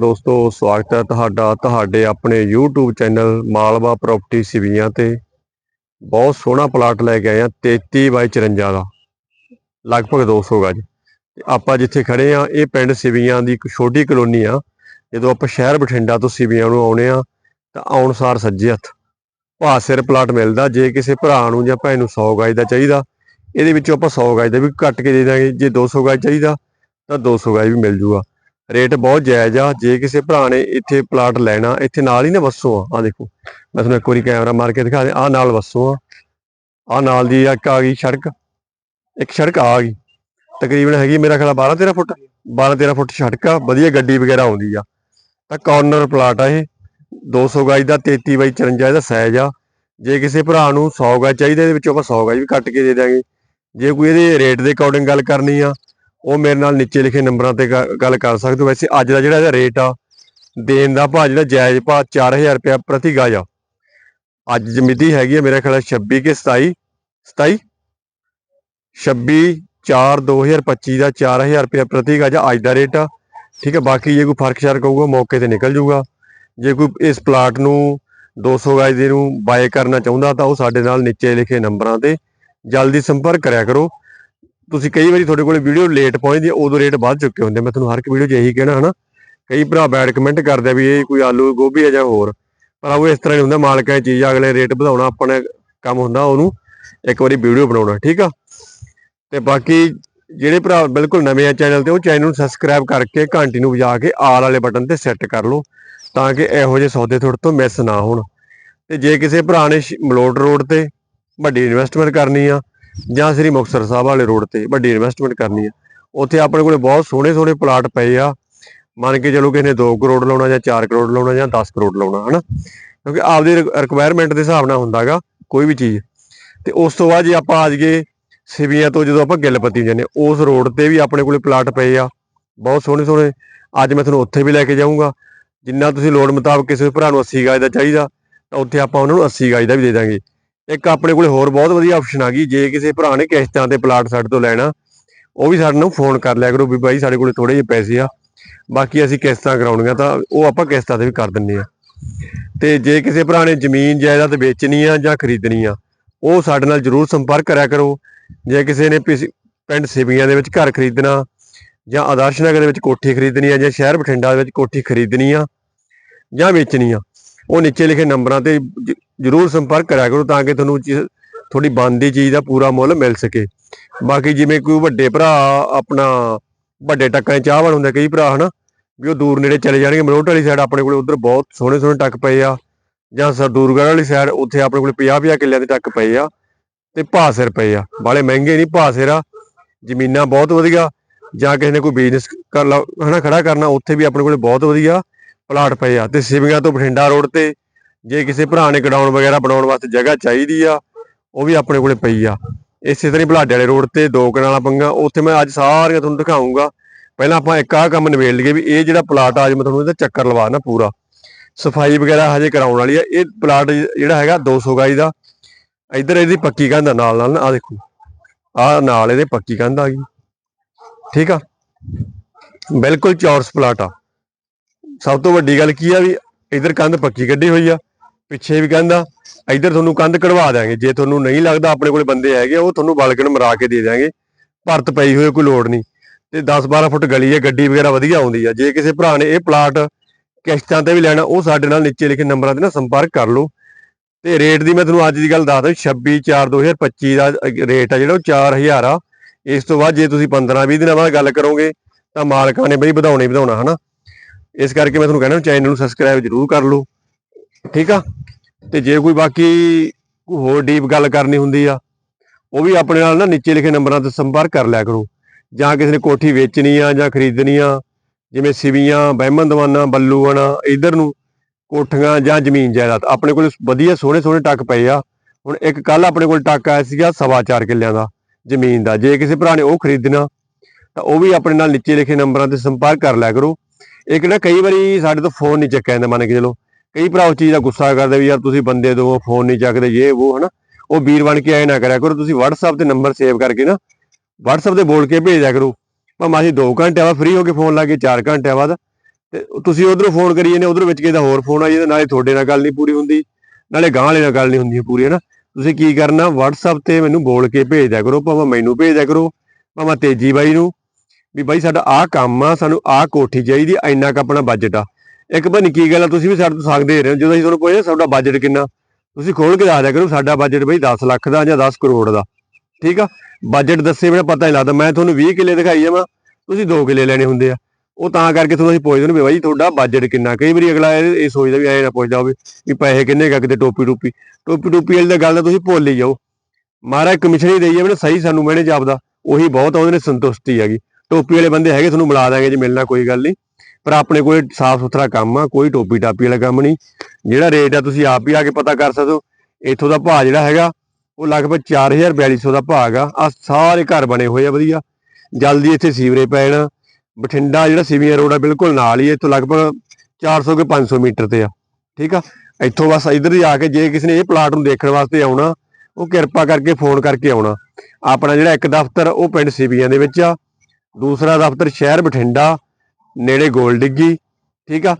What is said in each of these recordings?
ਦੋਸਤੋ, ਸਵਾਗਤ ਹੈ ਤੁਹਾਡਾ, ਤੁਹਾਡੇ ਆਪਣੇ YouTube channel Malwa property Siviyan ਤੇ। ਬਹੁਤ ਸੋਹਣਾ ਪਲਾਟ ਲੈ ਕੇ ਆਏ ਆ 33 ਬਾਈ 54 ਦਾ। ਲਗਭਗ 200 ਗਜ। ਤੇ ਆਪਾਂ ਜਿੱਥੇ ਖੜੇ ਆ ਇਹ ਪਿੰਡ ਸਿਵੀਆਂ ਦੀ ਇੱਕ ਛੋਟੀ ਕਲੋਨੀ ਆ। ਜਦੋਂ ਆਪਾਂ ਸ਼ਹਿਰ ਬਠਿੰਡਾ ਤੋਂ ਸਿਵੀਆਂ ਨੂੰ ਆਉਣੇ ਆ ਤਾਂ ਆਉਣ ਸੱਜੇ ਹੱਥ। ਭਾਅ ਸਿਰ ਪਲਾਟ ਮਿਲਦਾ, ਜੇ ਕਿਸੇ ਭਰਾ ਨੂੰ ਜਾਂ ਭੈਣ ਨੂੰ 100 ਗਜ ਦਾ ਚਾਹੀਦਾ, ਇਹਦੇ ਵਿੱਚੋਂ ਆਪਾਂ 100 ਗਜ ਦਾ ਵੀ ਕੱਟ ਕੇ ਦੇ ਦਾਂਗੇ। ਜੇ 200 ਗਜ ਚਾਹੀਦਾ, ਤਾਂ 200 ਗਜ ਵੀ ਮਿਲ ਜੂਗਾ। ਰੇਟ ਬਹੁਤ ਜਾਇਜ਼ ਆ। ਜੇ ਕਿਸੇ ਭਰਾ ਨੇ ਇੱਥੇ ਪਲਾਟ ਲੈਣਾ, ਇੱਥੇ ਨਾਲ ਹੀ ਨਾ ਵਸੋਂ। ਆ ਆ ਦੇਖੋ, ਮੈਂ ਤੁਹਾਨੂੰ ਇੱਕ ਵਾਰੀ ਕੈਮਰਾ ਮਾਰ ਕੇ ਦਿਖਾ ਦੇ ਆ ਨਾਲ ਵਸੋਂ। ਆ ਆ ਨਾਲ ਦੀ ਇੱਕ ਆ ਗਈ ਸੜਕ। ਇੱਕ ਸੜਕ ਆ ਗਈ। ਤਕਰੀਬਨ ਹੈਗੀ ਮੇਰਾ ਖਿਆਲ 12 13 ਫੁੱਟ। 12 13 ਫੁੱਟ ਸੜਕ ਆ। ਵਧੀਆ ਗੱਡੀ ਵਗੈਰਾ ਆਉਂਦੀ ਆ। ਤਾਂ ਕਾਰਨਰ ਪਲਾਟ ਆ ਇਹ। 200 ਗਜ ਦਾ 33 ਬਾਈ 54 ਦਾ ਸਾਈਜ਼ ਆ। ਜੇ ਕਿਸੇ ਭਰਾ ਨੂੰ 100 ਗਜ ਚਾਹੀਦਾ, ਇਹਦੇ ਵਿੱਚੋਂ ਆਪਾਂ 100 ਗਜ ਵੀ ਕੱਟ ਕੇ ਦੇ ਦਾਂਗੇ ਜੇ ਕੋਈ ਇਹਦੇ ਰੇਟ ਦੇ ਅਕੋਰਡਿੰਗ ਗੱਲ ਕਰਨੀ ਆ ਉਹ ਮੇਰੇ ਨਾਲ ਨੀਚੇ ਲਿਖੇ ਨੰਬਰਾਂ ਤੇ ਗੱਲ ਕਰ ਸਕਦੇ ਹੋ। ਵੈਸੇ ਅੱਜ ਦਾ ਜਿਹੜਾ ਇਹਦਾ ਰੇਟ ਆ, ਦੇਣ ਦਾ ਭਾਅ ਜਿਹੜਾ ਜਾਇਜ਼ ਭਾਅ 4000 ਰੁਪਇਆ ਪ੍ਰਤੀ ਗਜ ਆ। ਅੱਜ ਜਮਿਤੀ ਹੈਗੀ ਆ, ਮੇਰੇ ਖਿਆਲ 26 ਕੇ 27 27 26 4 2025 ਦਾ 4000 ਰੁਪਇਆ ਪ੍ਰਤੀ ਗਜ ਅੱਜ ਦਾ ਰੇਟ ਆ। ਠੀਕ ਹੈ ਬਾਕੀ ਜੇ ਕੋਈ ਫ਼ਰਕ ਸ਼ਰਕ ਹੋਊਗਾ, ਮੌਕੇ ਤੇ ਨਿਕਲ ਜਾਊਗਾ ਜੇ ਕੋਈ ਇਸ ਪਲਾਟ ਨੂੰ 200 ਗਾਜ ਦੇ ਨੂੰ ਬਾਏ ਕਰਨਾ ਚਾਹੁੰਦਾ ਤਾਂ ਉਹ ਸਾਡੇ ਨਾਲ ਨੀਚੇ ਲਿਖੇ ਨੰਬਰਾਂ ਤੇ ਜਲਦੀ ਸੰਪਰਕ ਕਰਿਆ ਕਰੋ। ਤੁਸੀਂ ਕਈ ਵਾਰੀ ਤੁਹਾਡੇ ਕੋਲੇ ਵੀਡੀਓ ਲੇਟ ਪਹੁੰਚਦੀ ਹੈ, ਉਦੋਂ ਰੇਟ ਵੱਧ ਚੁੱਕੇ ਹੁੰਦੇ ਮੈਂ ਤੁਹਾਨੂੰ ਹਰ ਇੱਕ ਵੀਡੀਓ 'ਚ ਇਹੀ ਕਹਿਣਾ ਹਨਾ, ਕਈ ਭਰਾ ਬੈਡ ਕਮੈਂਟ ਕਰਦੇ ਆ ਵੀ ਇਹ ਕੋਈ ਆਲੂ, ਗੋਭੀ ਹੈ ਜਾਂ ਹੋਰ। ਪਰ ਉਹ ਇਸ ਤਰ੍ਹਾਂ ਨਹੀਂ ਹੁੰਦਾ, ਮਾਲਕਾਂ ਦੀ ਚੀਜ਼ ਅਗਲੇ ਰੇਟ ਵਧਾਉਣਾ, ਆਪਣੇ ਕੰਮ ਹੁੰਦਾ, ਉਹਨੂੰ ਇੱਕ ਵਾਰੀ ਵੀਡੀਓ ਬਣਾਉਣਾ, ਠੀਕ ਆ? ਤੇ ਬਾਕੀ ਜਿਹੜੇ ਭਰਾ ਬਿਲਕੁਲ ਨਵੇਂ ਆ ਚੈਨਲ ਤੇ, ਉਹ ਚੈਨਲ ਨੂੰ ਸਬਸਕ੍ਰਾਈਬ ਕਰਕੇ ਘੰਟੀ ਨੂੰ ਵਜਾ ਕੇ ਆਲ ਵਾਲੇ ਬਟਨ ਤੇ ਸੈੱਟ ਕਰ ਲਓ, ਤਾਂ ਕਿ ਇਹੋ ਜਿਹੇ ਸੌਦੇ ਤੁਹਾਡੇ ਤੋਂ ਮਿਸ ਨਾ ਹੋਣ। ਤੇ ਜੇ ਕਿਸੇ ਭਰਾ ਨੇ ਮਲੋਟ ਰੋਡ ਤੇ ਵੱਡੀ ਇਨਵੈਸਟਮੈਂਟ ਕਰਨੀ ਆ ਜਾਂ ਸ੍ਰੀ ਮੁਕਤਸਰ ਸਾਹਿਬ ਵਾਲੇ ਰੋਡ ਤੇ ਵੱਡੀ ਇਨਵੈਸਟਮੈਂਟ ਕਰਨੀ ਆ। ਉੱਥੇ ਆਪਣੇ ਕੋਲੇ ਬਹੁਤ ਸੋਹਣੇ ਸੋਹਣੇ ਪਲਾਟ ਪਏ ਆ। ਮੰਨ ਕੇ ਚਲੋ ਕਿਸੇ ਨੇ 2 ਕਰੋੜ ਲਾਉਣਾ ਜਾਂ 4 ਕਰੋੜ ਲਾਉਣਾ ਜਾਂ 10 ਕਰੋੜ ਲਾਉਣਾ ਹਨਾ? ਕਿਉਂਕਿ ਆਪਦੀ ਰਿਕੁਆਇਰਮੈਂਟ ਦੇ ਹਿਸਾਬ ਨਾਲ ਹੁੰਦਾਗਾ ਕੋਈ ਵੀ ਚੀਜ਼। ਤੇ ਉਸ ਤੋਂ ਬਾਅਦ ਜੇ ਆਪਾਂ ਆ ਜਾਈਏ ਸਿਵੀਆਂ ਤੋਂ ਜਦੋਂ ਆਪਾਂ ਗਿੱਲਪੱਤੀ ਜਾਂਦੇ ਹਾਂ, ਉਸ ਰੋਡ ਤੇ ਵੀ ਆਪਣੇ ਕੋਲੇ ਪਲਾਟ ਪਏ ਆ। ਬਹੁਤ ਸੋਹਣੇ ਸੋਹਣੇ। ਅੱਜ ਮੈਂ ਤੁਹਾਨੂੰ ਉੱਥੇ ਵੀ ਲੈ ਕੇ ਜਾਊਂਗਾ। ਜਿੰਨਾ ਤੁਸੀਂ ਲੋੜ ਮੁਤਾਬਕ ਕਿਸੇ ਭਰਾ ਨੂੰ 80 ਗਾਜ ਦਾ ਚਾਹੀਦਾ ਤਾਂ ਉੱਥੇ ਆਪਾਂ ਉਹਨਾਂ ਨੂੰ 80 ਗਾਜ ਦਾ ਵੀ ਦੇ ਦਾਂਗੇ। ਇੱਕ ਆਪਣੇ ਕੋਲੇ ਹੋਰ ਬਹੁਤ ਵਧੀਆ ਆਪਸ਼ਨ ਆ ਗਈ, ਜੇ ਕਿਸੇ ਭਰਾ ਨੇ ਕਿਸ਼ਤਾਂ ਤੇ ਪਲਾਟ ਸਾਡੇ ਤੋਂ ਲੈਣਾ, ਉਹ ਵੀ ਸਾਡੇ ਨੂੰ ਫੋਨ ਕਰ ਲਿਆ ਕਰੋ ਵੀ ਬਾਈ ਸਾਡੇ ਕੋਲੇ ਥੋੜੇ ਜਿਹੇ ਪੈਸੇ ਆ, ਬਾਕੀ ਅਸੀਂ ਕਿਸ਼ਤਾਂ ਕਰਾਉਣੀਆਂ ਤਾਂ ਉਹ ਆਪਾਂ ਕਿਸ਼ਤਾਂ ਤੇ ਵੀ ਕਰ ਦਿੰਨੇ ਆ। ਤੇ ਜੇ ਕਿਸੇ ਭਰਾ ਨੇ ਜ਼ਮੀਨ ਜਾਇਦਾਦ ਵੇਚਣੀ ਆ ਜਾਂ ਖਰੀਦਣੀ ਆ, ਉਹ ਸਾਡੇ ਨਾਲ ਜਰੂਰ ਸੰਪਰਕ ਕਰਿਆ ਕਰੋ। ਜੇ ਕਿਸੇ ਨੇ ਪਿਸ- ਪਿੰਡ ਸਿਵੀਆਂ ਦੇ ਵਿੱਚ ਘਰ ਖਰੀਦਣਾ, ਜਾਂ ਆਦਰਸ਼ ਨਗਰ ਦੇ ਵਿੱਚ ਕੋਠੀ ਖਰੀਦਣੀ ਆ, ਜਾਂ ਸ਼ਹਿਰ ਬਠਿੰਡਾ ਦੇ ਵਿੱਚ ਕੋਠੀ ਖਰੀਦਣੀ ਆ, ਜਾਂ ਵੇਚਣੀ ਆ, ਉਹ ਨੀਚੇ ਲਿਖੇ ਨੰਬਰਾਂ ਤੇ ਜਰੂਰ ਸੰਪਰਕ ਕਰਿਆ ਕਰੋ ਤਾਂ ਕਿ ਤੁਹਾਨੂੰ ਚੀਜ਼- ਤੁਹਾਡੀ ਬਣਦੀ ਚੀਜ਼ ਦਾ ਪੂਰਾ ਮੁੱਲ ਮਿਲ ਸਕੇ। ਬਾਕੀ ਜਿਵੇਂ ਕੋਈ ਵੱਡੇ ਭਰਾ ਆਪਣਾ, ਵੱਡੇ ਟੱਕਾਂ 'ਚ ਚਾਹਵਾਨ ਹੁੰਦਾ, ਕਈ ਭਰਾ ਹਨਾ, ਵੀ ਉਹ ਦੂਰ ਨੇੜੇ ਚਲੇ ਜਾਣਗੇ। ਮਲੋਟ ਵਾਲੀ ਸਾਈਡ ਆਪਣੇ ਕੋਲੇ ਉਧਰ ਬਹੁਤ ਸੋਹਣੇ ਸੋਹਣੇ ਟੱਕ ਪਏ ਆ, ਜਾਂ ਸਰਦੂਰਗੜ੍ਹ ਵਾਲੀ ਸਾਈਡ ਉੱਥੇ ਆਪਣੇ ਕੋਲੇ 50 50 ਕਿੱਲਿਆਂ ਦੇ ਟੱਕ ਪਏ ਆ, ਤੇ ਭਾਅ ਸਿਰ ਪਏ ਆ। ਬਾਲੇ ਮਹਿੰਗੇ ਨਹੀਂ ਭਾਅ ਸਿਰ ਆ, ਜ਼ਮੀਨਾਂ ਬਹੁਤ ਵਧੀਆ, ਜਾਂ ਕਿਸੇ ਨੇ ਕੋਈ ਬਿਜ਼ਨਸ ਕਰ ਲਾ, ਹਨਾ, ਖੜਾ ਕਰਨਾ, ਉੱਥੇ ਵੀ ਆਪਣੇ ਕੋਲੇ ਬਹੁਤ ਵਧੀਆ ਪਲਾਟ ਪਏ ਆ। ਤੇ ਸਿਵੀਆਂ ਤੋਂ ਬਠਿੰਡਾ ਰੋਡ ਤੇ ਜੇ ਕਿਸੇ ਭਰਾ ਨੇ ਗਡਾਊਨ ਵਗੈਰਾ ਬਣਾਉਣ ਵਾਸਤੇ ਜਗ੍ਹਾ ਚਾਹੀਦੀ ਆ, ਉਹ ਵੀ ਆਪਣੇ ਕੋਲੇ ਪਈ ਆ। ਇਸੇ ਤਰ੍ਹਾਂ ਹੀ ਬਲਾਡੇ ਵਾਲੇ ਰੋਡ ਤੇ ਦੋ ਕਨਾਲਾਂ ਪੰਗਾ, ਉੱਥੇ ਮੈਂ ਅੱਜ ਸਾਰੀਆਂ ਤੁਹਾਨੂੰ ਦਿਖਾਉਂਗਾ ਪਹਿਲਾਂ ਆਪਾਂ ਇੱਕ ਆਹ ਕੰਮ ਨਿਬੇੜ ਲਈਏ ਵੀ ਇਹ ਜਿਹੜਾ ਪਲਾਟ ਆ, ਅੱਜ ਮੈਂ ਤੁਹਾਨੂੰ ਇਹਦਾ ਚੱਕਰ ਲਵਾ ਨਾ ਪੂਰਾ। ਸਫ਼ਾਈ ਵਗੈਰਾ ਹਜੇ ਕਰਾਉਣ ਵਾਲੀ ਆ। ਇਹ ਪਲਾਟ ਜਿਹੜਾ ਹੈਗਾ 200 ਗਾਈ ਦਾ। ਇੱਧਰ ਇਹਦੀ ਪੱਕੀ ਕੰਧ ਆ, ਨਾਲ ਨਾਲ ਆ ਦੇਖੋ। ਆ ਨਾਲ ਇਹਦੇ ਪੱਕੀ ਕੰਧ ਆ ਗਈ। ਠੀਕ ਆ? ਬਿਲਕੁਲ ਚੌਰਸ ਪਲਾਟ ਆ। ਸਭ ਤੋਂ ਵੱਡੀ ਗੱਲ ਕੀ ਆ ਵੀ ਇਧਰ ਕੰਧ ਪੱਕੀ ਕੱਢੀ ਹੋਈ ਆ। ਪਿੱਛੇ ਵੀ ਕਹਿੰਦਾ, ਇੱਧਰ ਤੁਹਾਨੂੰ ਕੰਧ ਕਢਵਾ ਦਾਂਗੇ ਜੇ ਤੁਹਾਨੂੰ ਨਹੀਂ ਲੱਗਦਾ ਆਪਣੇ ਕੋਲੇ ਬੰਦੇ ਹੈਗੇ, ਉਹ ਤੁਹਾਨੂੰ ਬਲਕਣ ਮਰਾ ਕੇ ਦੇ ਦਾਂਗੇ ਭਰਤ ਪਈ ਹੋਈ, ਕੋਈ ਲੋੜ ਨਹੀਂ। ਤੇ 10-12 ਫੁੱਟ ਗਲੀ ਹੈ, ਗੱਡੀ ਵਗੈਰਾ ਵਧੀਆ ਆਉਂਦੀ ਆ। ਜੇ ਕਿਸੇ ਭਰਾ ਨੇ ਇਹ ਪਲਾਟ ਕਿਸ਼ਤਾਂ ਤੇ ਵੀ ਲੈਣਾ, ਉਹ ਸਾਡੇ ਨਾਲ ਨੀਚੇ ਲਿਖੇ ਨੰਬਰਾਂ ਤੇ ਨਾ ਸੰਪਰਕ ਕਰ ਲਓ। ਤੇ ਰੇਟ ਦੀ ਮੈਂ ਤੁਹਾਨੂੰ ਅੱਜ ਦੀ ਗੱਲ ਦੱਸਦਾ 26 4 2025 ਦਾ ਰੇਟ ਆ ਜਿਹੜਾ, ਉਹ 4000 ਆ। ਇਸ ਤੋਂ ਬਾਅਦ ਜੇ ਤੁਸੀਂ 15 20 ਦਿਨਾਂ ਬਾਅਦ ਗੱਲ ਕਰੋਗੇ, ਤਾਂ ਮਾਲਕਾਂ ਨੇ ਬਈ ਵਧਾਉਣੇ ਵਧਾਉਣਾ, ਹਨਾ? ਇਸ ਕਰਕੇ ਮੈਂ ਤੁਹਾਨੂੰ ਕਹਿੰਦਾ, ਚੈਨਲ ਨੂੰ ਸਬਸਕ੍ਰਾਈਬ ਜ਼ਰੂਰ ਕਰ ਲਓ। ਠੀਕ ਆ? ਤੇ ਜੇ ਕੋਈ ਬਾਕੀ ਹੋਰ ਡੀਪ ਗੱਲ ਕਰਨੀ ਹੁੰਦੀ ਆ, ਉਹ ਵੀ ਆਪਣੇ ਨਾਲ ਨਾ ਨੀਚੇ ਲਿਖੇ ਨੰਬਰਾਂ ਤੇ ਸੰਪਰਕ ਕਰ ਲਿਆ ਕਰੋ। ਜਾਂ ਕਿਸੇ ਨੇ ਕੋਠੀ ਵੇਚਣੀ ਆ ਜਾਂ ਖਰੀਦਣੀ ਆ, ਜਿਵੇਂ ਸਿਵੀਆਂ, ਬਹਿਮਨ ਦਵਾਨਾ ਬੱਲੂਆਣਾ ਇਧਰ ਨੂੰ ਕੋਠੀਆਂ ਜਾਂ ਜ਼ਮੀਨ ਜਾਇਦਾਦ। ਆਪਣੇ ਕੋਲ ਵਧੀਆ ਸੋਹਣੇ ਸੋਹਣੇ ਟੱਕ ਪਏ ਆ। ਹੁਣ ਇੱਕ ਕੱਲ ਆਪਣੇ ਕੋਲ ਟੱਕ ਆਇਆ ਸੀਗਾ ਸਵਾ ਚਾਰ ਕਿੱਲਿਆਂ ਦਾ ਜ਼ਮੀਨ ਦਾ। ਜੇ ਕਿਸੇ ਭਰਾ ਨੇ ਉਹ ਖਰੀਦਣਾ, ਤਾਂ ਉਹ ਵੀ ਆਪਣੇ ਨਾਲ ਨੀਚੇ ਲਿਖੇ ਨੰਬਰਾਂ ਤੇ ਸੰਪਰਕ ਕਰ ਲਿਆ ਕਰੋ। ਇੱਕ ਨਾ ਕਈ ਵਾਰੀ ਸਾਡੇ ਤੋਂ ਫੋਨ ਨਹੀਂ ਚੱਕਿਆ ਜਾਂਦਾ, ਮੰਨ ਕੇ ਚਲੋ। ਕਈ ਭਰਾ ਉਸ ਚੀਜ਼ ਦਾ ਗੁੱਸਾ ਕਰਦੇ ਵੀ ਯਾਰ ਤੁਸੀਂ ਬੰਦੇ ਦੋ ਫੋਨ ਨਹੀਂ ਚੱਕਦੇ ਇਹ ਉਹ ਹਨਾ? ਉਹ ਵੀਰ ਬਣ ਕੇ ਆਏ ਨਾ ਕਰਿਆ ਕਰੋ ਤੁਸੀਂ WhatsApp ਤੇ ਨੰਬਰ ਸੇਵ ਕਰਕੇ ਨਾ WhatsApp ਤੇ ਬੋਲ ਕੇ ਭੇਜ ਦਿਆ ਕਰੋ। ਭਾਵੇਂ ਅਸੀਂ 2 ਘੰਟੇ ਬਾਅਦ ਫ੍ਰੀ ਹੋ ਕੇ ਫੋਨ ਲਾ ਕੇ 4 ਘੰਟੇ ਬਾਅਦ ਤੇ ਤੁਸੀਂ ਉਧਰੋਂ ਫੋਨ ਕਰੀ ਜਾਂਦੇ ਉਧਰੋਂ ਵਿੱਚ ਕਿਸੇ ਦਾ ਹੋਰ ਫੋਨ ਆ ਜਾਂਦਾ ਨਾਲੇ ਤੁਹਾਡੇ ਨਾਲ ਗੱਲ ਨਹੀਂ ਪੂਰੀ ਹੁੰਦੀ ਨਾਲੇ ਗਾਂ ਵਾਲੇ ਨਾਲ ਗੱਲ ਨਹੀਂ ਹੁੰਦੀ ਪੂਰੀ ਹੈ ਤੁਸੀਂ ਕੀ ਕਰਨਾ WhatsApp ਤੇ ਮੈਨੂੰ ਬੋਲ ਕੇ ਭੇਜ ਦਿਆ ਕਰੋ ਭਾਵੇਂ ਮੈਨੂੰ ਭੇਜ ਦਿਆ ਕਰੋ ਭਾਵੇਂ ਤੇਜੀ ਬਾਈ ਨੂੰ ਵੀ ਬਾਈ ਸਾਡਾ ਆਹ ਕੰਮ ਆ ਸਾਨੂੰ ਆਹ ਕੋਠੀ ਚਾਹੀਦੀ ਆ, ਇੰਨਾ ਕ ਆਪਣਾ ਬਜਟ ਆ। ਇੱਕ ਬਣੀ ਕੀ ਗੱਲ ਆ ਤੁਸੀਂ ਵੀ ਸਾਡੇ ਤੋਂ ਸਕਦੇ ਰਹੇ ਹੋ ਜਦੋਂ ਅਸੀਂ ਤੁਹਾਨੂੰ ਪੁੱਛਿਆ ਤੁਹਾਡਾ ਬਜਟ ਕਿੰਨਾ ਤੁਸੀਂ ਖੋਲ ਕੇ ਦੱਸ ਦਿਆ ਕਰੋ ਸਾਡਾ ਬਜਟ ਬਈ 10 ਲੱਖ ਦਾ ਜਾਂ 10 ਕਰੋੜ ਦਾ ਠੀਕ ਆ? ਬਜਟ ਦੱਸੇ ਬਿਨਾ ਪਤਾ ਨਹੀਂ ਲੱਗਦਾ ਮੈਂ ਤੁਹਾਨੂੰ 20 ਕਿੱਲੇ ਦਿਖਾਈ ਜਾਵਾਂ ਤੁਸੀਂ 2 ਕਿੱਲੇ ਲੈਣੇ ਹੁੰਦੇ ਆ ਉਹ ਤਾਂ ਕਰਕੇ ਤੁਹਾਨੂੰ ਅਸੀਂ ਪੁੱਛਦੇ ਨੇ ਬਾਈ ਤੁਹਾਡਾ ਬਜਟ ਕਿੰਨਾ ਕਈ ਵਾਰੀ ਅਗਲਾ ਇਹ ਸੋਚਦਾ ਵੀ ਐ ਨਾ ਪੁੱਛਦਾ ਹੋਵੇ ਵੀ ਪੈਸੇ ਕਿੰਨੇ ਕਾ ਕਿਤੇ ਟੋਪੀ ਟੋਪੀ ਟੋਪੀ ਟੋਪੀ ਵਾਲੀ ਤਾਂ ਗੱਲ ਤਾਂ ਤੁਸੀਂ ਭੁੱਲ ਹੀ ਜਾਓ। ਮਹਾਰਾਜ ਕਮਿਸ਼ਨ ਹੀ ਦੇਈ ਜਾਵੇ ਨਾ ਸਹੀ ਸਾਨੂੰ ਮੈਨੇ ਜਾਪਦਾ ਉਹੀ ਬਹੁਤ ਆ, ਉਹਦੇ ਨੇ ਸੰਤੁਸ਼ਟੀ ਹੈਗੀ ਟੋਪੀ ਵਾਲੇ ਬੰਦੇ ਹੈਗੇ ਤੁਹਾਨੂੰ ਮਿਲਾ ਦਾਂਗੇ ਜੇ ਮਿਲਣਾ ਕੋਈ ਗੱਲ ਨਹੀਂ ਪਰ ਆਪਣੇ ਕੋਲੇ ਸਾਫ਼ ਸੁਥਰਾ ਕੰਮ ਆ, ਕੋਈ ਟੋਪੀ ਟਾਪੀ ਵਾਲਾ ਕੰਮ ਨਹੀਂ। ਜਿਹੜਾ ਰੇਟ ਆ ਤੁਸੀਂ ਆਪ ਹੀ ਆ ਕੇ ਪਤਾ ਕਰ ਸਕਦੇ ਹੋ। ਇੱਥੋਂ ਦਾ ਭਾਅ ਜਿਹੜਾ ਹੈਗਾ, ਉਹ ਲਗਭਗ 4200 ਦਾ ਭਾਅ ਹੈਗਾ। ਆ ਸਾਰੇ ਘਰ ਬਣੇ ਹੋਏ ਆ ਵਧੀਆ। ਜਲਦੀ ਇੱਥੇ ਸੀਵਰੇਜ ਪੈ ਜਾਣਾ। ਬਠਿੰਡਾ ਜਿਹੜਾ ਸਿਵੀਆਂ ਰੋਡ ਆ, ਬਿਲਕੁਲ ਨਾਲ ਹੀ ਇੱਥੋਂ ਲਗਭਗ 400 ਕੇ 500 ਮੀਟਰ ਤੇ ਆ। ਠੀਕ ਆ? ਇੱਥੋਂ ਬਸ ਇੱਧਰ ਹੀ ਆ ਕੇ ਜੇ ਕਿਸੇ ਨੇ ਇਹ ਪਲਾਟ ਨੂੰ ਦੇਖਣ ਵਾਸਤੇ ਆਉਣਾ, ਉਹ ਕਿਰਪਾ ਕਰਕੇ ਫੋਨ ਕਰਕੇ ਆਉਣਾ। ਆਪਣਾ ਜਿਹੜਾ ਇੱਕ ਦਫ਼ਤਰ, ਉਹ ਪਿੰਡ ਸੀਵੀਆਂ ਦੇ ਵਿੱਚ ਆ। ਦੂਸਰਾ ਦਫ਼ਤਰ ਸ਼ਹਿਰ ਬਠਿੰਡਾ। ਨੇੜੇ ਗੋਲ ਡਿੱਗੀ, ਠੀਕ ਆ?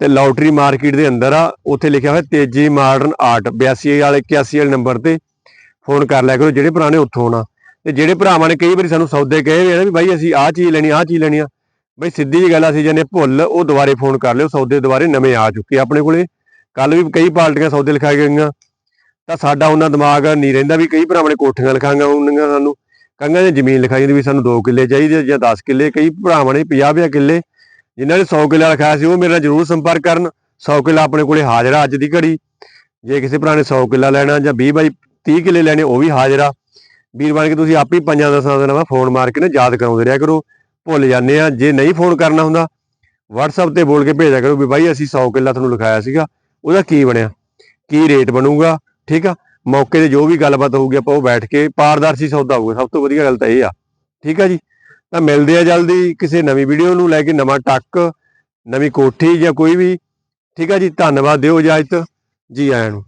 ਤੇ ਲੋਟਰੀ ਮਾਰਕੀਟ ਦੇ ਅੰਦਰ ਆ, ਉੱਥੇ ਲਿਖਿਆ ਹੋਇਆ ਤੇਜੀ ਮਾਡਰਨ ਆਰਟ 82 ਵਾਲੇ 81 ਵਾਲੇ ਨੰਬਰ ਤੇ ਫੋਨ ਕਰ ਲਿਆ ਕਰੋ ਜਿਹੜੇ ਭਰਾ ਨੇ ਉੱਥੋਂ ਆਉਣਾ ਤੇ ਜਿਹੜੇ ਭਰਾਵਾਂ ਨੇ ਕਈ ਵਾਰੀ ਸਾਨੂੰ ਸੌਦੇ ਕਹੇ ਹੋਏ ਆ ਨਾ ਵੀ ਬਾਈ ਅਸੀਂ ਆਹ ਚੀਜ਼ ਲੈਣੀ, ਆਹ ਚੀਜ਼ ਲੈਣੀ ਆ। ਬਈ ਸਿੱਧੀ ਜੀ ਗੱਲ ਅਸੀਂ ਜਨੇ ਭੁੱਲ, ਉਹ ਦੁਬਾਰੇ ਫੋਨ ਕਰ ਲਿਓ, ਸੌਦੇ ਦੁਬਾਰੇ ਨਵੇਂ ਆ ਚੁੱਕੇ ਆਪਣੇ ਕੋਲੇ। ਕੱਲ ਵੀ ਕਈ ਪਾਰਟੀਆਂ ਸੌਦੇ ਲਿਖਾ ਗਈਆਂ। ਤਾਂ ਸਾਡਾ ਉਹਨਾਂ ਦਿਮਾਗ ਨਹੀਂ ਰਹਿੰਦਾ ਵੀ ਕਈ ਭਰਾਵਾਂ ਨੇ ਕੋਠੀਆਂ ਲਿਖਾਈਆਂ ਹੁੰਦੀਆਂ ਸਾਨੂੰ। ਕੰਗਾਂ ਦੀ ਜ਼ਮੀਨ ਲਿਖਾਈ ਜਾਂਦੀ ਵੀ ਸਾਨੂੰ 2 ਕਿੱਲੇ ਚਾਹੀਦੇ ਜਾਂ 10 ਕਿੱਲੇ, ਕਈ ਭਰਾਵਾਂ ਨੇ 50 50 ਕਿੱਲੇ, ਜਿਨ੍ਹਾਂ ਨੇ 100 ਕਿੱਲਾ ਲਿਖਾਇਆ ਸੀ, ਉਹ ਮੇਰੇ ਨਾਲ ਜ਼ਰੂਰ ਸੰਪਰਕ ਕਰਨ। 100 ਕਿੱਲਾ ਆਪਣੇ ਕੋਲੇ ਹਾਜ਼ਰ ਆ ਅੱਜ ਦੀ ਘੜੀ। ਜੇ ਕਿਸੇ ਭਰਾ ਨੇ 100 ਕਿੱਲਾ ਲੈਣਾ ਜਾਂ 20 ਬਾਈ 30 ਕਿੱਲੇ ਲੈਣੇ, ਉਹ ਵੀ ਹਾਜ਼ਰ। ਆ ਵੀਰ ਬਣ ਕੇ ਤੁਸੀਂ ਆਪ ਹੀ ਪੰਜਾਂ ਦਸਾਂ ਦਿਨਾਂ ਬਾਅਦ ਫੋਨ ਮਾਰ ਕੇ ਨਾ ਯਾਦ ਕਰਾਉਂਦੇ ਰਿਹਾ ਕਰੋ। ਭੁੱਲ ਜਾਂਦੇ ਆ ਜੇ ਨਹੀਂ ਫੋਨ ਕਰਨਾ ਹੁੰਦਾ, WhatsApp ਤੇ ਬੋਲ ਕੇ ਭੇਜਿਆ ਕਰੋ ਵੀ ਬਾਈ ਅਸੀਂ 100 ਕਿੱਲਾ ਤੁਹਾਨੂੰ ਲਿਖਾਇਆ ਸੀਗਾ, ਉਹਦਾ ਕੀ ਬਣਿਆ? ਕੀ ਰੇਟ ਬਣੂਗਾ? ਠੀਕ ਆ? ਮੌਕੇ ਤੇ ਜੋ ਵੀ ਗੱਲਬਾਤ ਹੋਊਗੀ ਆਪਾਂ ਉਹ ਬੈਠ ਕੇ ਪਾਰਦਰਸ਼ੀ ਸੌਦਾ ਹੋਊਗਾ। ਸਭ ਤੋਂ ਵਧੀਆ ਗੱਲ ਤਾਂ ਇਹ ਆ। ਠੀਕ ਆ ਜੀ? ਤਾਂ ਮਿਲਦੇ ਆ ਜਲਦੀ ਕਿਸੇ ਨਵੀਂ ਵੀਡੀਓ ਨੂੰ ਲੈ ਕੇ ਨਵਾਂ ਟੱਕ, ਨਵੀਂ ਕੋਠੀ ਜਾਂ ਕੋਈ ਵੀ। ਠੀਕ ਆ ਜੀ? ਧੰਨਵਾਦ ਦਿਓ ਇਜਾਜ਼ਤ। ਜੀ ਆਇਆਂ ਨੂੰ।